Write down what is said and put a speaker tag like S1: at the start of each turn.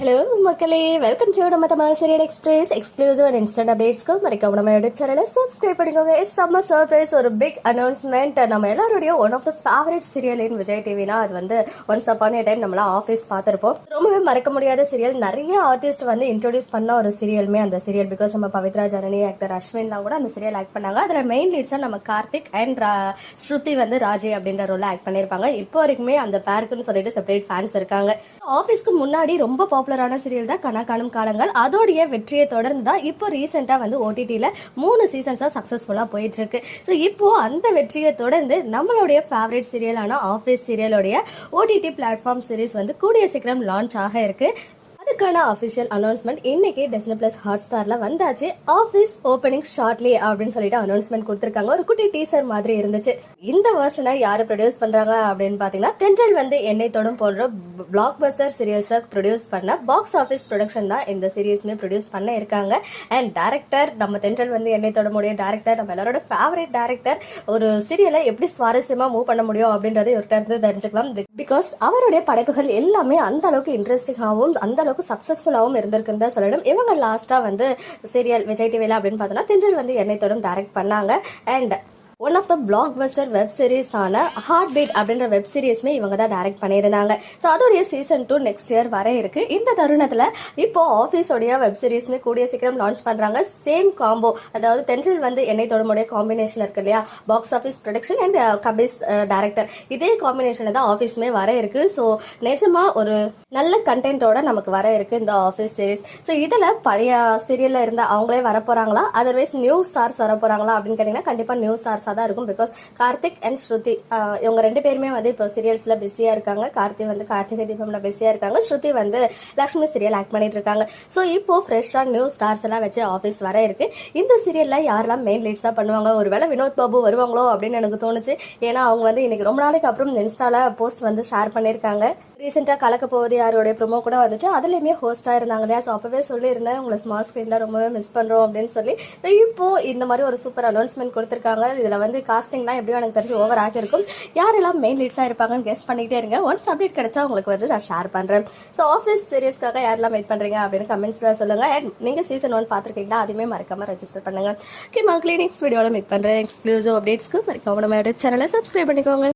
S1: Hello மக்களே. Welcome to நம்ம Tamil serial express exclusive and instant அப்டேட்ஸ்க்கு மறக்காம நம்ம யூடியூப் சேனலை சப்ஸ்கிரைப் பண்ணிக்கோங்க. இஸ் செம்ம சர்ப்ரைஸ் ஒரு பிக் அனௌன்ஸ்மெண்ட் நம்ம எல்லாருடைய one of the favourite serial in Vijay டிவினா அது வந்து ஒன்ஸ் அப்பான் ஏ டைம் நம்மளாம் ஆஃபீஸ் பார்த்துருப்போம். ரொம்பவே மறக்க முடியாத சீரியல் நிறைய ஆர்டிஸ்ட் வந்து இன்ட்ரோடியூஸ் பண்ண ஒரு சீரியலுமே அந்த சீரியல் பிகாஸ் நம்ம பவித்ரா ஜனனி ஆக்டர் அஸ்வின்லாம் கூட அந்த சீரியல் ஆக்ட் பண்ணாங்க. அதில் மெயின் லீட்ஸாக நம்ம கார்த்திக் அண்ட் ஸ்ருதி வந்து ராஜே அப்படின்ற ரோல ஆக்ட் பண்ணியிருப்பாங்க இப்போ வரைக்குமே அந்த பேருக்குன்னு சொல்லிட்டு செப்பரேட் ஃபேன்ஸ் இருக்காங்க. ஆஃபீஸ்க்கு முன்னாடி ரொம்ப பாப்புலரான சீரியல் தான் கனா காணும் காலங்கள். அதோடைய வெற்றியை தொடர்ந்து தான் இப்போ ரீசெண்டாக வந்து ஓடிடியில் மூணு சீசன்ஸாக சக்ஸஸ்ஃபுல்லாக போயிட்டு இருக்கு ஸோ இப்போ அந்த வெற்றியை தொடர்ந்து நம்மளுடைய ஃபேவரட் சீரியலான ஆஃபீஸ் சீரியலுடைய ஓடிடி பிளாட்ஃபார்ம் சீரிஸ் வந்து கூடிய சீக்கிரம் லான்ச் ஆக இருக்கு. அதுக்கான அஃபிஷியல் அனௌன்ஸ்மெண்ட் இன்னைக்கு டெஸ்னி பிளஸ் ஹாட் ஸ்டார்ல வந்தாச்சு. ஆஃபீஸ் ஓப்பனிங் ஷார்ட்லி அப்படின்னு சொல்லிட்டு அனௌன்ஸ்மெண்ட் கொடுத்துருக்காங்க. ஒரு குட்டி டீசர் மாதிரி இருந்துச்சு. இந்த வருஷனை யாரு ப்ரொடியூஸ் பண்றாங்க அப்படின்னு பாத்தீங்கன்னா தென்றல் வந்து என்னை தொடும் போன்ற பிளாக் பஸ்டர் சீரியல்ஸை ப்ரொடியூஸ் பண்ண பாக்ஸ் ஆஃபீஸ் ப்ரொடக்ஷன் தான் இந்த சீரியஸ்மே ப்ரொடியூஸ் பண்ண இருக்காங்க. அண்ட் டேரக்டர் நம்ம தென்றல் வந்து என்னை தொட முடியும். டேரக்டர் நம்ம எல்லாரோட ஃபேவரட் டேரக்டர் ஒரு சீரியலை எப்படி சுவாரஸ்யமா மூவ் பண்ண முடியும் அப்படின்றத இவர்கிட்ட இருந்து தெரிஞ்சுக்கலாம். பிகாஸ் அவருடைய படைப்புகள் எல்லாமே அந்த அளவுக்கு இன்ட்ரெஸ்டிங்காகவும் அந்த அளவுக்கு சக்ஸஸ்ஃபுல்லாகவும் இருந்திருக்குன்னு தான் சொல்லணும். இவங்க லாஸ்ட்டாக வந்து சீரியல் விஜய் டிவியில் அப்படின்னு பார்த்தோன்னா தென்றல் வந்து என்னை தொடும் டைரக்ட் பண்ணாங்க. And one of the blockbuster web சீரிஸான heartbeat அப்படின்ற வெப் சீரிஸ்மே இவங்க தான் டைரக்ட் பண்ணியிருந்தாங்க. ஸோ அதோடைய சீசன் டூ நெக்ஸ்ட் இயர் வர இருக்கு. இந்த தருணத்தில் இப்போ ஆஃபீஸோடைய வெப் சீரிஸ்மே கூடிய சீக்கிரம் லான்ச் பண்ணுறாங்க சேம் காம்போ அதாவது தென்றல் வந்து என்னை தொடர்புடைய காம்பினேஷன் இருக்கு இல்லையா? பாக்ஸ் ஆஃபீஸ் ப்ரொடக்ஷன் அண்ட் கபிஸ் டைரக்டர் இதே காம்பினேஷனில் தான் ஆஃபீஸ்மே வர இருக்கு. ஸோ நிஜமாக ஒரு நல்ல கண்டென்ட்டோட நமக்கு வர இருக்கு இந்த ஆஃபீஸ் சீரிஸ் ஸோ இதில் பழைய சீரியலில் இருந்த அவங்களே வர போகிறாங்களா அதர்வைஸ் நியூ ஸ்டார்ஸ் வர போகிறாங்களா அப்படின்னு கேட்டிங்கன்னா கண்டிப்பாக நியூ ஸ்டார்ஸாக தான் இருக்கும். பிகாஸ் கார்த்திக் அண்ட் ஸ்ருதி இவங்க ரெண்டு பேருமே வந்து இப்போ சீரியல்ஸில் பிஸியாக இருக்காங்க. கார்த்தி வந்து கார்த்திகை தீபம்ல பிஸியாக இருக்காங்க. ஸ்ருதி வந்து லக்ஷ்மி சீரியல் ஆக்ட் பண்ணிட்டு இருக்காங்க. ஸோ இப்போ ஃப்ரெஷ்ஷாக நியூ ஸ்டார்ஸ் எல்லாம் வச்சு ஆஃபீஸ் வர இருக்கு. இந்த சீரியலில் யாரெல்லாம் மெயின் லீட்ஸாக பண்ணுவாங்க? ஒருவேளை வினோத் பாபு வருவாங்களோ அப்படின்னு எனக்கு தோணுச்சு. ஏன்னா அவங்க வந்து இன்னைக்கு ரொம்ப நாளைக்கு அப்புறம் இன்ஸ்டால போஸ்ட் வந்து ஷேர் பண்ணியிருக்காங்க ரீசெண்டாக கலக்க போவது யாரோடைய ப்ரோமோ கூட வந்துச்சு. அதுலேயுமே ஹோஸ்ட்டாக இருந்தாங்க இல்லையா? ஸோ அப்போவே சொல்லியிருந்தேன் உங்களை ஸ்மால் ஸ்க்ரீனில் ரொம்பவே மிஸ் பண்ணுறோம் அப்படின்னு சொல்லி. இப்போது இப்போ இந்த மாதிரி ஒரு சூப்பர் அனௌன்ஸ்மெண்ட் கொடுத்துருக்காங்க. இதில் வந்து காஸ்டிங்லாம் எப்படியும் எனக்கு தெரிஞ்சு ஓவர் ஆகிருக்கும் யாரெல்லாம் மெயின் லீட்ஸாக இருப்பாங்கன்னு கெஸ்ட் பண்ணிக்கிட்டே இருங்க. ஒன்ஸ் அப்டேட் கிடைச்சா உங்களுக்கு வந்து நான் ஷேர் பண்ணுறேன் ஸோ ஆஃபீஸ் சீரியஸ்க்காக யாரெல்லாம் வெயிட் பண்ணுறீங்க அப்படின்னு கமெண்ட்ஸில் சொல்லுங்கள் அண்ட் நீங்கள் சீசன் ஒன் பார்த்துருக்கீங்களா? அதுவுமே மறக்காமல் ரெஜிஸ்டர் பண்ணுங்கள் ஓகே மக்களே நெக்ஸ்ட் வீடியோவில் மீட் பண்ணுறேன் எக்ஸ்க்ளூசிவ் அப்டேட்ஸ்க்கு மறக்காம நம்ம சேனலை சப்ஸ்கிரைப் பண்ணிக்கோங்க.